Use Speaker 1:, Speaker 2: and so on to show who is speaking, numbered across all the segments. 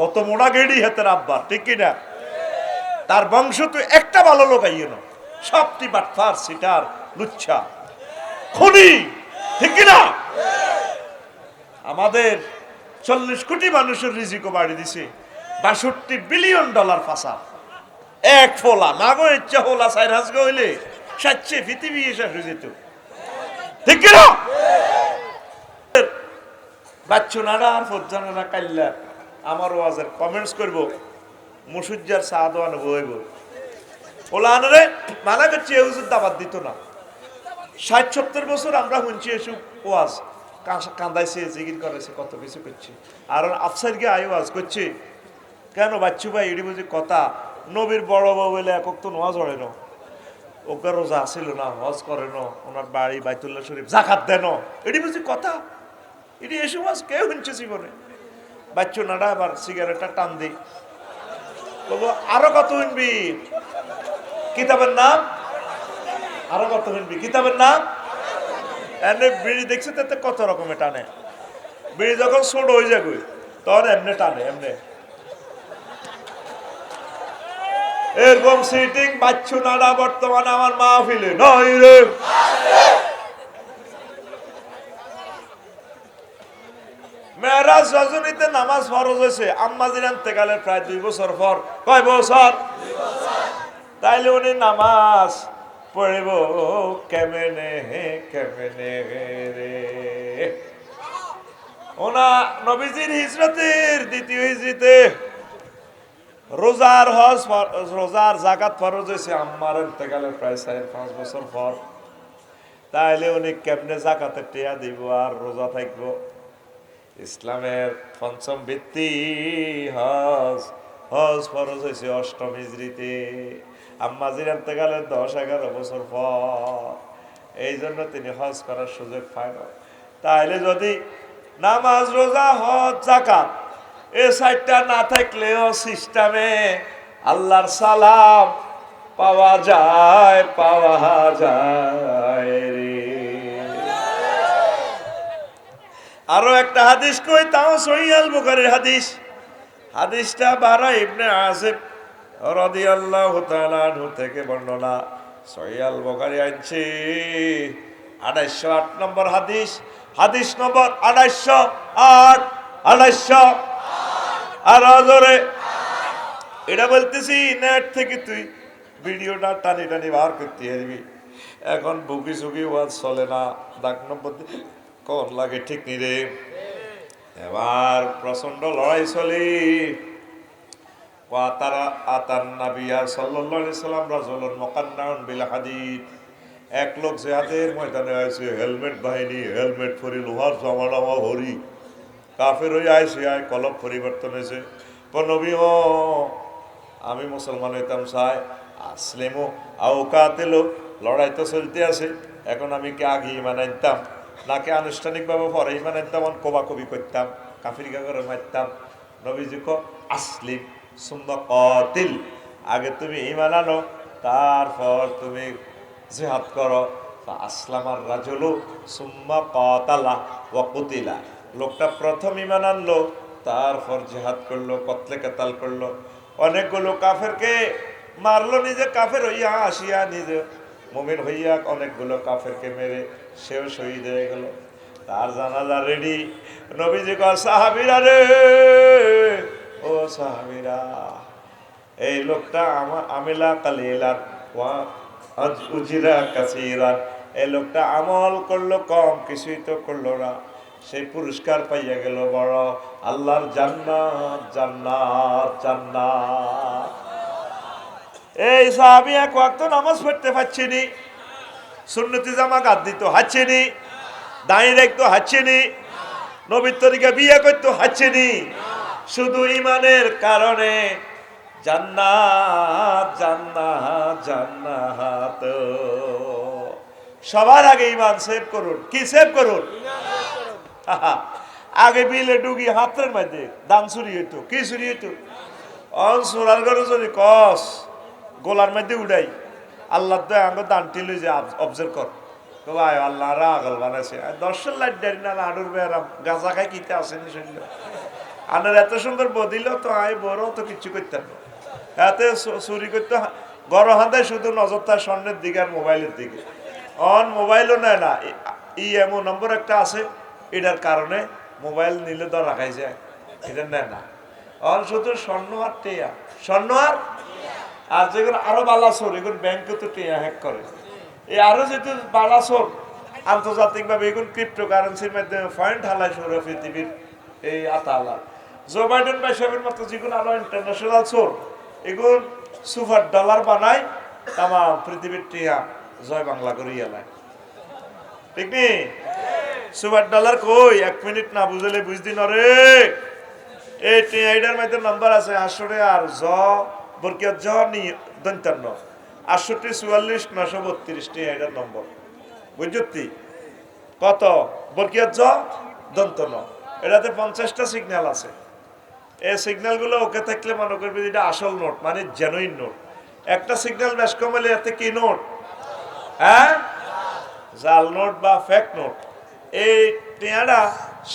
Speaker 1: কত মোড়া গেড়ি হাতের আব্বা ঠিক কিনা? তার বংশ তো একটা ভালো লোক আইয়ে না সবটি বাটফার সিটার, লুচ্ছা। খুনি, ঠিক কিনা? আমাদের চল্লিশ কোটি মানুষের রিজিকও বাড়ি দিছে। বাষট্টি বিলিয়ন ডলার ফাঁসা। এক ফোলা, না গো, ইচ্ছা হোলা সাইর হাস হইলে সাচ্ছে পৃথিবী এসে হয়ে যেত। ঠিক কিনা? বাচ্চু নানা আর ফজ্জানারা কাল্লা আমার ওয়াজের কমেন্টস করব। মুসুজ্জার আনব বইব ওলা আনরে মানা করছি এ হুজুর দাবাত দিত না। ষাট সত্তর বছর আমরা শুনছি এসব ওয়াজ। কান্দাইছে জিগির করেছে কত কিছু করছে। আর আফসার গিয়ে আই ওয়াজ করছে। কেন বাচ্চু ভাই এটি বুঝি কথা, নবীর বড় বউ বলে একক তো নোয়াজ ওড়ে না। ওকে রোজা আসিল না, হজ করে না, ওনার বাড়ি বাইতুল্লাহ শরীফ জাকাত দেন এটি বুঝি কথা এটি এসব আজ কেউ শুনছে জীবনে? বাচ্চু নাডা আবার সিগারেটটা টান দিই বলব, আরও কত শুনবি? কিতাবের নাম? আরও কত শুনবি? কিতাবের নাম? এমনি বিড়ি দেখছে তাতে কত রকমের টানে। বিড়ি যখন ছোট হয়ে যাবে, তখন এমনি টানে, এমনি। এরকম সিটিং বাচ্চু নাড়া বর্তমানে আমার মাহফিলে। নয় রে। মেয়েরাজ রজনীতে নামাজ ফরজ হয়েছে। আম্মাজির আনতেকালে প্রায় দুই বছর পর। কয় বছর? তাইলে উনি নামাজ পড়িব। কেমনে হে, কেমনে রে? ওনা নবীজির হিজরতের দ্বিতীয় হিজরিতে রোজার হজ রোজার জাকাত ফরজ হয়েছে। আম্মার ইন্তেকালের প্রায় চার, পাঁচ বছর পর। তাইলে উনি কেমনে জাকাতের টেয়া দিব আর রোজা থাকব? ইসলামের পঞ্চম ভিত্তি, হজ। হজ ফরজ হয়েছে অষ্টম হিজড়িতে। আম্মাজির আনতেকালের দশ, এগারো বছর পর। এই জন্য তিনি হজ করার সুযোগ পায় না। তাহলে যদি নামাজ, রোজা, হজ জাকাত এ সাইডটা না থাকলেও সিস্টেমে আল্লাহর সালাম পাওয়া যায় পাওয়া যায় আরও একটা হাদিস কই, তাও সহিয়াল বুখারীর হাদিস। হাদিসটা বারা ইবনে আসিফ তাআলা আনহু থেকে বর্ণনা। সহিয়াল বুখারী আনছে। 2808 নম্বর হাদিস। হাদিস নম্বর 2808 2800 আর জোরে এটা বলতেছি, নেট থেকে তুই ভিডিওটা টানি টানি বার করতে পারবি এখন বুকি সুকি ওয়াজ চলে না। ডাক নম্বর কোন লাগে ঠিক নি রে। এবার প্রচণ্ড লড়াই চলি। ওয়াতারা আতান নাবিয়া আলাইহি সাল্লাম রাজুলুন বিল হাদিদ। এক লোক জিহাদের ময়দানে আছে হেলমেট বাহিনী, হেলমেট পরি, লোহার জমানামা ভরি কাফের হয়ে আইসে আয় কলব পরিবর্তন হয়েছে। নবী, ও, আমি মুসলমান হইতাম চাই আসলেমও আউকাতেলো লড়াই তো চলতে আছে। এখন আমি কি আগে ইমান নাকি আনুষ্ঠানিকভাবে পরে ইমান আনতাম কবা করতাম, কাফির করে মারতাম। নবীজি ক, আসলিম সুন্দর কতিল। আগে তুমি ইমান আনো, তারপর তুমি জিহাদ করো। আসলামার রাজুলু সুম্মা কতালা ওয়া কুতিলা। লোকটা প্রথম ইমান আনলো, তারপর জেহাদ করল, কতলে কেতাল করল। অনেকগুলো কাফেরকে মারলো, নিজে কাফের হইয়া আসিয়া নিজে মমিন হইয়া অনেকগুলো কাফেরকে মেরে সেও শহীদ হয়ে গেল। তার জানাজা রেডি নবীজি কর সাহাবিরা রে! ও সাহাবিরা, এই লোকটা আমা, আমিলা কালিলার উজিরা কাসিরা এই লোকটা আমল করল কম, কিছুই তো করল না। সেই পুরস্কার পাইয়া গেল বড়। আল্লাহর জান্নাত জান্নাত জান্নাত। এই সাহাবি এক ওয়াক্ত নামাজ পড়তে পারছি নি সুন্নতি জামা গাদ দিত হাচ্ছেনি দাঁড়িয়ে রাখতো হাচ্ছেনি নবীর তরিকা বিয়ে করতো হাচ্ছেনি শুধু ইমানের কারণে জান্নাত জান্নাত জান্নাত। সবার আগে ইমান সেভ করুন। কি সেভ করুন? আগে বিলে ডুগি হাতের মধ্যে দাম চুরি হইতো। কি চুরি হইতো? অন চোরার ঘরে যদি কস গোলার মধ্যে উড়াই। আল্লাহ তো আঙ্গ দানটি লই যে অবজার্ভ কর। তো ভাই আল্লাহ আগল বানাইছে। দর্শন লাইট ডারি না আডুর বেড়াম গাঁজা খাই কিতে আসেনি শুনল আনার এত সুন্দর বদিল তো, আয়, বড়, তো কিছু করতাম না এতে চুরি করতে গড় হাতে শুধু নজর তার স্বর্ণের দিকে আর মোবাইলের দিকে। অন মোবাইলও নেয় না। ই এমন নম্বর একটা আছে। এটার কারণে মোবাইল নিলে তো রাখাই যায় এটা নেয় না। অন শুধু স্বর্ণ আর টেয়া। স্বর্ণ আর আর যেগুলো আরও বালাসোর, এগুলো ব্যাংকে তো টেয়া হ্যাক করে। এই আরও যেহেতু বালাসোর, আন্তর্জাতিকভাবে এগুলো ক্রিপ্টো কারেন্সির মাধ্যমে পয়েন্ট হালাই সৌর পৃথিবীর এই আতালা। জো বাইডেন বা সাহেবের মতো যেগুলো আরও ইন্টারন্যাশনাল সোর এগুলো সুপার ডলার বানায় তামা পৃথিবীর টিয়া জয় বাংলা করে এলায়। ঠিক নি? সুপার ডলার কই? এক মিনিট না বুঝলে বুঝদি না রে। এই টিআইডার মধ্যে নাম্বার আছে আসরে আর জ বরকিয়া জ নি দন্তান্ন। আটষট্টি, চুয়াল্লিশ নশো বত্রিশ টিআইডার নম্বর। বুঝতি কত? বরকিয়া জ দন্তন এটাতে পঞ্চাশটা সিগন্যাল আছে। এই সিগন্যালগুলো ওকে থাকলে মনে করবে এটা আসল নোট মানে জেনুইন নোট। একটা সিগন্যাল বেশ কমালে এতে কি নোট? হ্যাঁ? জাল নোট বা ফেক নোট। এই টিয়াটা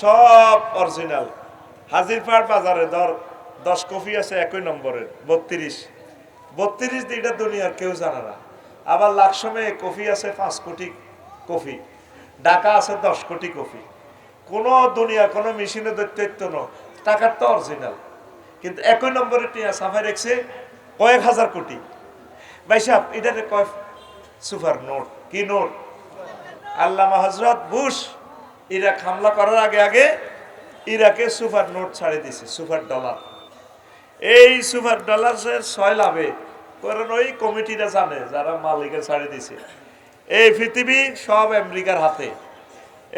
Speaker 1: সব অরিজিনাল হাজির হাজিরপাড় বাজারে, ধর দশ কপি আছে একই নম্বরের, বত্রিশ। বত্রিশ দিটা দুনিয়ার কেউ জানে না। আবার লাকসমে কফি আছে পাঁচ কোটি কফি ঢাকা আছে দশ কোটি কফি কোনো দুনিয়া, কোনো মেশিনে দৈত্য ন। টাকার তো অরিজিনাল কিন্তু একই নম্বরে টিয়া সাফাই রেখছে কয়েক হাজার কোটি। ভাই সাহেব, এটাতে কয় সুপার নোট? কি নোট? আল্লামা হজরত বুশ, ইরাক হামলা করার আগে আগে ইরাকে সুপার নোট ছাড়ে দিছে সুপার ডলার। এই সুপার ডলারের ছয় লাভে, কারণ ওই কমিটিটা জানে যারা মালিকের ছাড়ে দিছে। এই পৃথিবী সব আমেরিকার হাতে।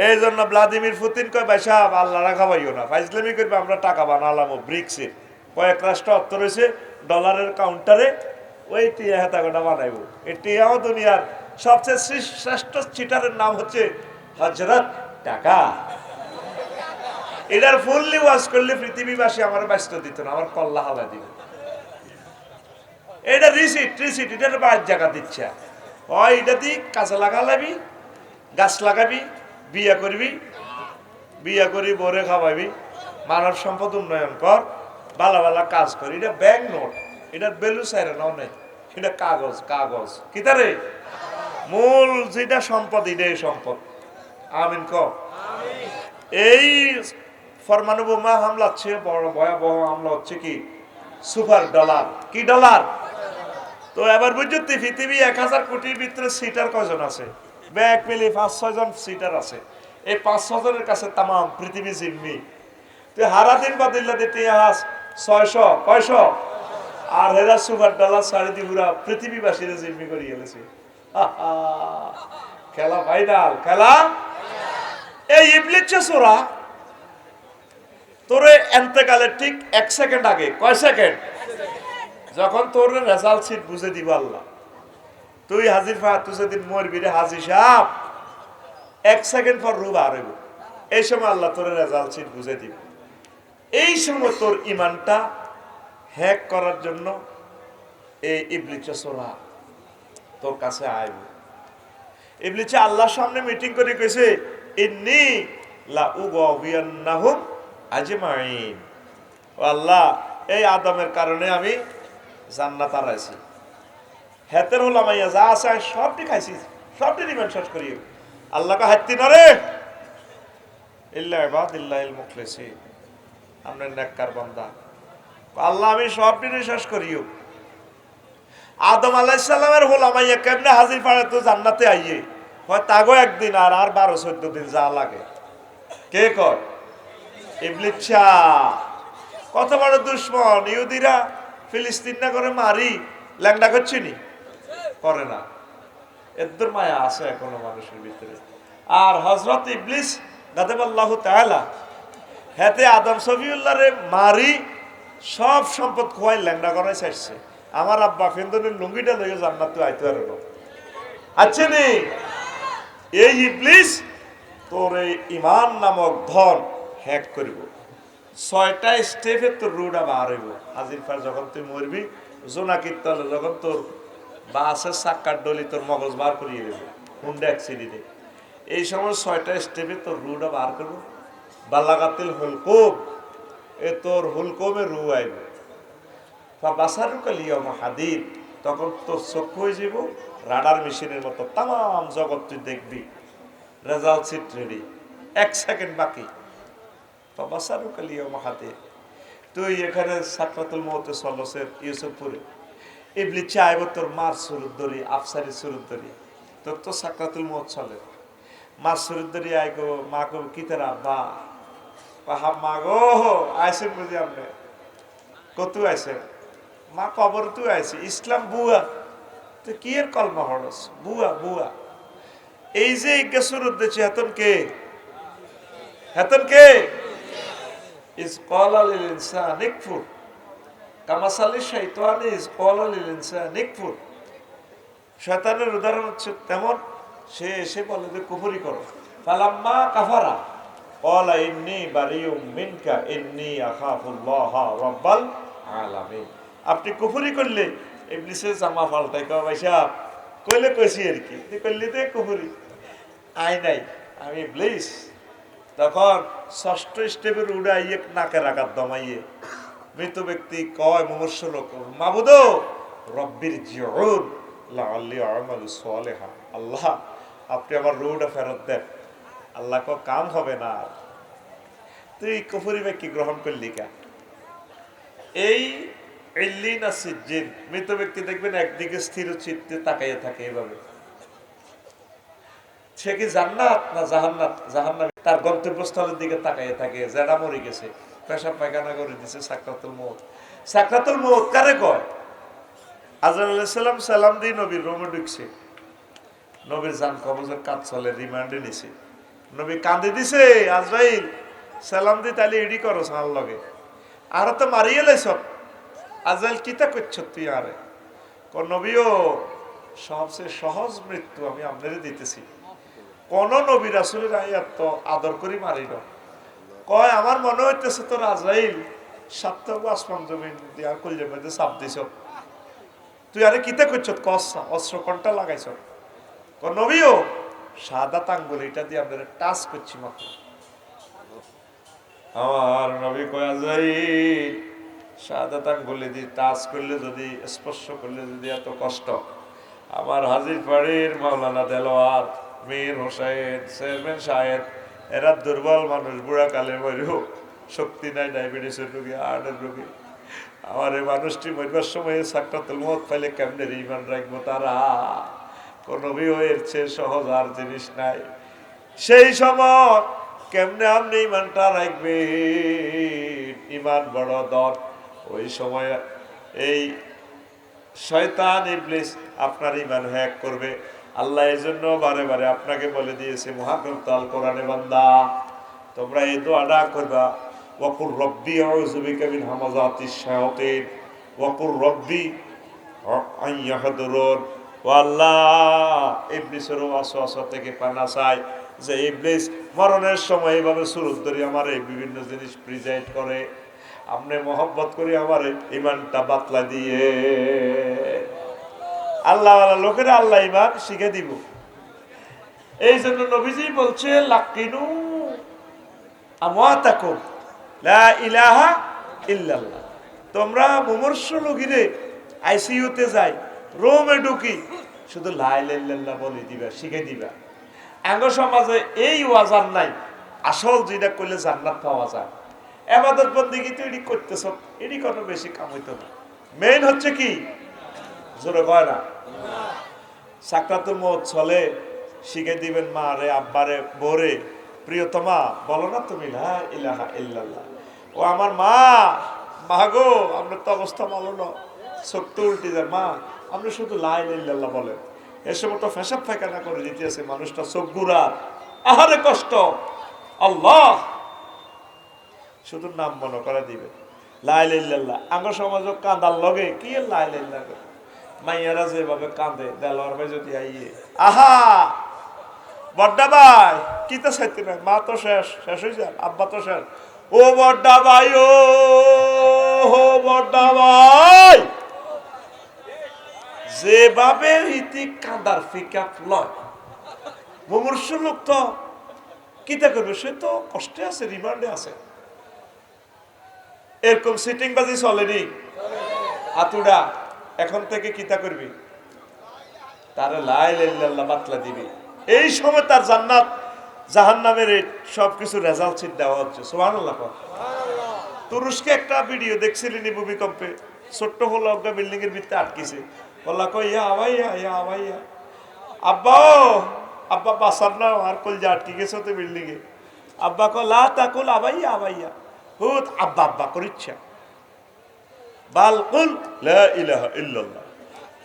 Speaker 1: এই জন্য ভ্লাদিমির পুতিন কয়, ভাই সাহেব, আল্লাহ রাখা পাইও না। ফাইজলামি করবে, আমরা টাকা বানালাম ব্রিক্সের কয়েক রাষ্ট্র অর্থ রয়েছে, ডলারের কাউন্টারে ওই টিয়া হেতাগোটা বানাইব। এই টিয়াও দুনিয়ার সবচেয়ে শ্রেষ্ঠ চিটারের নাম হচ্ছে হজরত টাকা। এটার ফুললি ওয়াজ করলে পৃথিবীবাসী আমার ব্যস্ত দিত না আমার কল্লা হালা দিত। এটা রিসিট রিসিট এটার বাইর জায়গা দিচ্ছে। হয় এটা দি কাঁচা লাগালাবি গাছ লাগাবি বিয়া করবি বিয়া করি বরে খাওয়াবি মানব সম্পদ উন্নয়ন কর ভালো ভালো কাজ কর। এটা ব্যাংক নোট এটার বেলু সাইরে নাও নেই। এটা কাগজ কাগজ। কি তারে মূল যেটা সম্পদ এটাই সম্পদ। আমিন ক এই পরমাণু বোমা হামলা হচ্ছে, বড় ভয়াবহ হামলা হচ্ছে কি? Super dollar. কি ডলার? তো এবার বুঝতে পৃথিবী এক হাজার কোটির ভিতরে সিটার কয়জন আছে? ব্যাগ মিলি পাঁচ ছয়জন সিটার আছে। এই পাঁচ, ছয় জনের কাছে তাম পৃথিবী জিম্মি। তো হারা দিন বা দিল্লা দিতে ইতিহাস ছয়শো, কয়শ? আর হেরা সুপার ডলার সাড়ে দি পুরা পৃথিবীবাসীরা জিম্মি করে গেলেছে। খেলা ফাইনাল খেলা? এই ইবলিচ্ছে সোরা তোরে এন্তেকালের ঠিক এক সেকেন্ড আগে। কয় সেকেন্ড? যখন তোর রেজাল্ট সিট বুঝে দিব আল্লাহ। তুই হাজির ফা তুই সেদিন মরবি রে হাজির সাহ এক সেকেন্ড পর রূপ আর হইব। এই সময় আল্লাহ তোর রেজাল্ট সিট বুঝে দিব। এই সময় তোর ইমানটা হ্যাক করার জন্য এই ইবলিচা সোরা তোর কাছে আইব। ইবলিচা আল্লাহর সামনে মিটিং করে কইছে, ইন্নি লা উগাবিয়ান্নাহুম আজমাইন। ও আল্লাহ, এই আদমের কারণে আমি জান্নাত হারাইছি। হেতের হলামাইয়া যা আছে আমি সবটি খাইছি, সবটি রিমেন্ট শেষ করি। আল্লাহকে হাত্তি নরে ইল্লা ইবাদ ইল্লা ইল মুখলেসি আপনার নেককার বান্দা। আল্লাহ, আমি সবটি শেষ করিও আদম আলাইসাল্লামের হোলামাইয়া কেমনে হাজির পাড়ে তো জান্নাতে আইয়ে? হয় তাগো একদিন আর আর বারো, চোদ্দ দিন যা লাগে। কে কর ইবলিচ্ছা কত বড় দুশ্মন, ইহুদিরা ফিলিস্তিন না করে মারি, ল্যাংডা করছি নি? করে না। এদ্দুর মায়া আছে এখনও মানুষের ভিতরে। আর হজরত ইবলিস গাদেবাল্লাহ তাআলা, হেতে আদম সফিউল্লাহরে মারি, সব সম্পদ খোয়াই ল্যাংডা করাই চাইছে আমার আব্বা ফেন্দনের লুঙ্গিটা লইয়া জান্নাত তো আইতে পারব। আচ্ছা নি? এই ইবলিস তোর এই ইমান নামক ধন হ্যাক করিব। ছয়টা স্টেপে তোর রুডা বার হইব। হাজির ফার যখন তুই মরবি জোনাকির তলে যখন তোর বাসের চাক্কার ডলি তোর মগজ বার করিয়ে দেবে, হুন্ডা অ্যাক্সিডেন্টে এই সময় ছয়টা স্টেপে তোর রুডা বার করব। বালাগাতিল হুলকুব এ তোর হুলকমে রু আইবে। বাসারুকালিয়ম হাদিদ, তখন তোর চক্ষু হয়ে যাব রাডার মেশিনের মতো তাম জগৎ তুই দেখবি। রেজাল্ট সিট রেডি এক সেকেন্ড বাকি। হাদিদ তুই এখানে সাকরাতুল মহতে সলসের ইউসুফপুরে। ইবলি চাইব তোর মার সুরুত ধরি, আফসারি সুরুত ধরি। তোর তো সাকরাতুল মহত চলে। মার সুরুত ধরি আই গো, মা গো, কি বা পাহা মা গো আইসেন বুঝি আপনি কত আইসেন মা কবর তুই আইসি, ইসলাম বুয়া। তো কি এর কলমা হরস? বুয়া বুয়া। এই যে ইজ্ঞা সুরুত দিচ্ছে হেতন কে? হেতন কে? ইস কলা লিল ইনসান ইকফুর কামাসালি শৈতানি ইস কলা লিল ইনসান ইকফুর শয়তানের উদাহরণ হচ্ছে তেমন সে এসে বলে যে কুফরি করো। ফালাম্মা কাফারা। কলা ইন্নি বারিউম মিনকা, ইন্নি আখাফুল্লাহ রাব্বাল আলামিন। আপনি কুফরি করলে ইবলিসের জামা পাল্টাই কয় পয়সা কইলে কইছি আর কি? করলি তো কুফরি। আই নাই, আমি ইবলিস। তখন ষষ্ঠ স্টেপের উড়াইয়ে নাকের আঘাত দমাইয়ে মৃত ব্যক্তি কয়, মুমূর্ষ লোক, মাবুদ, রব্বির জিউন আল্লাহ, আপনি আমার রুটা ফেরত দেন। আল্লাহ কো কাম হবে না। তুই কুফরি ব্যক্তি গ্রহণ করলি কা এই আর সিজ্জিন, মৃত ব্যক্তি দেখবেন একদিকে স্থির চিত্তে তাকাইয়ে থাকে এভাবে। সে কি জান্নাত না জাহান্নাত? জাহান্নাত তার গন্তব্যস্থলের দিকে তাকাইয়ে থাকে জেডা মরে গেছে পেশা পায়খানা করে দিছে সাকরাতুল মৌত সাকরাতুল মৌত কারে কয়? আজরাল সালাম সালাম দিয়ে নবীর রোমে ঢুকছে। নবীর জান কবজের কাজ চলে, রিমান্ডে নিছে। নবী কান্দে দিছে, আজরাইল, সালাম দি তাহলে এডি করো সাল লগে। আর তো মারিয়ে লাইছ। আজরাইল, কিতা করছ তুই আরে? ক নবীও, সবচেয়ে সহজ মৃত্যু আমি আপনারে দিতেছি। কোন নবী রাসুলের আয়াত তো আদর করি মারিল। কয়, আমার মনে হইতেছে তো আসমান জমিন চাপ দিছ। তুই আরে কিতা লাগাইছ? সাদা এটা দিয়ে টাচ করছি মাত্র। আমার নবী টাচ করলে যদি, স্পর্শ করলে যদি এত কষ্ট, আমার হাজির বাড়ির মাওলানা দেলোয়ার মীর হোসাইন, চেয়ারম্যান সাহেব, এরা দুর্বল মানুষ, বুড়া কালে মরেও শক্তি নাই ডায়াবেটিসের রোগী, হার্টের রোগী। আমার এই মানুষটি মরবার সময় সাক্ষাতুল মত পাইলে কেমনে ইমান রাখব তারা? কোনো এর চেয়ে সহজ আর জিনিস নাই। সেই সময় কেমনে আপনি ইমানটা রাখবে ইমান বড় দর। ওই সময় এই শয়তান ইবলিস আপনার ইমান হ্যাক করবে। আল্লাহ এই জন্য বারে বারে আপনাকে বলে দিয়েছে আল কোরআনে বান্দা। তোমরা এই দোয়াটা করবা। ওয়াকুর রব্বি আউযুবিকা মিন হামাযাতিশ শায়াতিন। ওয়াকুর রব্বি আইয়াহদুরুন ও আল্লাহ, ইবলিসের ওয়াসওয়াসা থেকে পানা চাই যে ইবলিস মরণের সময় এইভাবে সুরত ধরে আমার এই বিভিন্ন জিনিস প্রিজাইড করে। আপনি মহব্বত করি আমার ইমানটা বাতলা দিয়ে। আল্লাহ লোকেরা আল্লাহ ইমান শিখে দিব। এই জন্য নবীজি বলছে, লাকিনু আমাতাকুম লা ইলাহা ইল্লাল্লাহ। তোমরা মুমূর্ষ লোকিরে আইসিইউতে যাই, রোমে ঢুকি, শুধু লাই লাইল্লাল্লাহ বলে দিবা, শিখে দিবা। আঙ্গ সমাজে এই ওয়াজার নাই, আসল যেটা করলে জান্নাত পাওয়া যায়। এবাদত বন্দিগি তো এটি করতেছ? এটি কোনো বেশি কাম হইতো না। মেইন হচ্ছে কি? জোরে কয় না? সাকরাতুল মত চলে শিখে দিবেন মা রে আব্বারে বোরে প্রিয়তমা, বলো না তুমি, লা ইলাহা ইল্লাল্লাহ। ও আমার মা মা গো তো অবস্থা ভালো না। সত্য উল্টে যায়, মা, আপনি শুধু লাই ইল্লাল্লাহ বলেন। এ সময় তো ফেসাব ফাঁকানা করে দিতেছে মানুষটা, চোখ গুড়া। আহারে কষ্ট। আল্লাহ। শুধু নাম মনে করে দিবে লাইল আঙ্গ সমাজ কাঁদার লগে, কি লাইল মাইয়ারা যেভাবে কাঁদে, দেলোয়ার ভাই যদি আইয়ে। আহা! বড্ডা ভাই, কি তো সাইতে না মা তো শেষ শেষ হয়ে যান আব্বা তো শেষ। ও বড্ডা ভাই, ও হো বড্ডা ভাই! যেভাবে ইতি কাঁদার ফিকাপ লয়, মুমূর্ষ লোক তো কিতা করবে? সে তো কষ্টে আছে, রিমান্ডে আছে। এরকম সিটিং বাজি চলেনি। আতুডা এখন থেকে কিতা করবি? তারা লাই বাতলা দিবি। এই সময় তার জান্নাত জাহান নামের সব কিছু রেজাল্ট সিট দেওয়া হচ্ছে। সোহানুল্লাহ তুরস্কে একটা ভিডিও দেখছিলি নি ভূমিকম্পে? ছোট্ট হলো একটা বিল্ডিং এর ভিতরে আটকেছে। বললা কই ইয়া আবাইয়া ইয়া আবাইয়া আব্বা ও, আব্বা বাসার না আর কল যে আটকে গেছে তো বিল্ডিং এ? আব্বা কো লা তাকুল আবাইয়া আবাইয়া হুত আব্বা আব্বা করিচ্ছা। বাল কুল ইল্লাল্লাহ।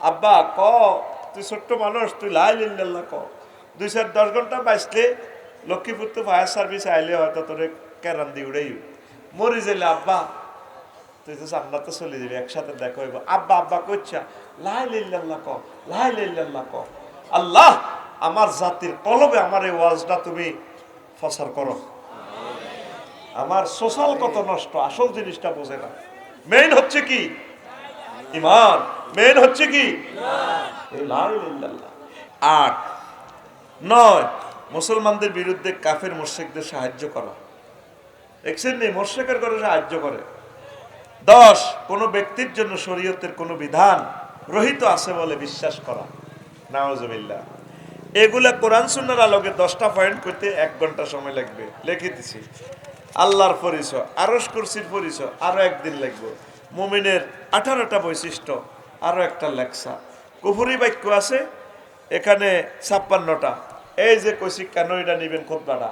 Speaker 1: আব্বা, ক, তুই ছোট্ট মানুষ, তুই লা ইলাহা ইল্লাল্লাহ ক। দুই চার দশ ঘণ্টা বাঁচলে লক্ষ্মীপুর তো ফায়ার সার্ভিস আইলে হয়তো তোরে কেরান দি উড়াই মরি যাইলে আব্বা, তুই তো জান্নাতে চলে যাবি, একসাথে দেখা আব্বা আব্বা কইছা লাই লিল্লাল্লাহ ক লাই লিল্লাল্লাহ ক। আল্লাহ, আমার জাতির কলবে আমার এই ওয়াজটা তুমি ফসার করো। আমার সোশ্যাল কত নষ্ট, আসল জিনিসটা বোঝে না। মেইন হচ্ছে কি? ইমান। মেইন হচ্ছে কি। আট। নয়। মুসলমানদের বিরুদ্ধে কাফের মোর্শেকদের সাহায্য করা। দেখছেন নি? মোর্শেকের করে সাহায্য করে। দশ। কোনো ব্যক্তির জন্য শরীয়তের কোনো বিধান রহিত আছে বলে বিশ্বাস করা। নাওজবিল্লা এগুলা কোরআন সুন্নার আলোকে দশটা পয়েন্ট করতে এক ঘণ্টা সময় লাগবে। লিখে দিছি। আল্লাহর পরিচয় আরস কুরসির পরিচয়, আরও একদিন লাগবে মুমিনের আঠারোটা বৈশিষ্ট্য, আরও একটা লেখসা কুফুরি বাক্য আছে, এখানে ছাপ্পান্নটা। এই যে কৌশিক কেন নিবেন খোদ্াটা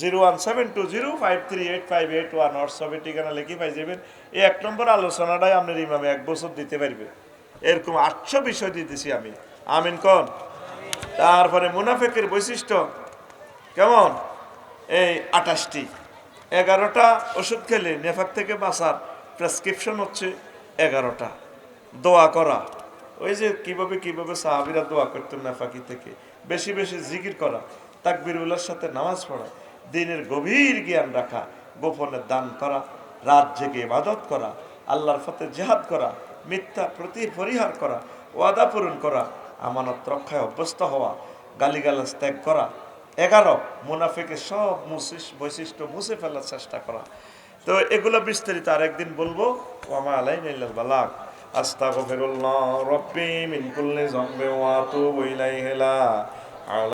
Speaker 1: zero one seven two zero five three eight five eight one হোয়াটসঅ্যাপে ঠিকানা লিখে পাই যাবেন। এই এক নম্বর আলোচনাটাই আপনার ইমামে এক বছর দিতে পারবে। এরকম আটশো বিষয় দিতেছি আমি। আমিন কন? তারপরে মুনাফেকের বৈশিষ্ট্য, কেমন? এই আটাশটি এগারোটা ওষুধ খেলে নেফাক থেকে বাঁচার প্রেসক্রিপশন হচ্ছে এগারোটা। দোয়া করা। ওই যে কীভাবে কীভাবে সাহাবিরা দোয়া করতেন নেফাকি থেকে। বেশি বেশি জিকির করা তাকবিরুল্লার সাথে নামাজ পড়া, দিনের গভীর জ্ঞান রাখা, গোপনে দান করা, রাত জেগে ইবাদত করা, আল্লাহর ফতে জেহাদ করা, মিথ্যা প্রতি পরিহার করা, ওয়াদা পূরণ করা, আমানত রক্ষায় অভ্যস্ত হওয়া, গালিগালাজ ত্যাগ করা এগারো, মুনাফিকে সব বৈশিষ্ট্য মুছে ফেলার চেষ্টা করা। তো এগুলো বিস্তারিত আরেকদিন বলব। আস্তা আলাইন ইল্লাল বালাগ। আস্তাগফিরুল্লাহ রাব্বি মিন কুল্লি যামবি ওয়া আতুবু ইলাইহি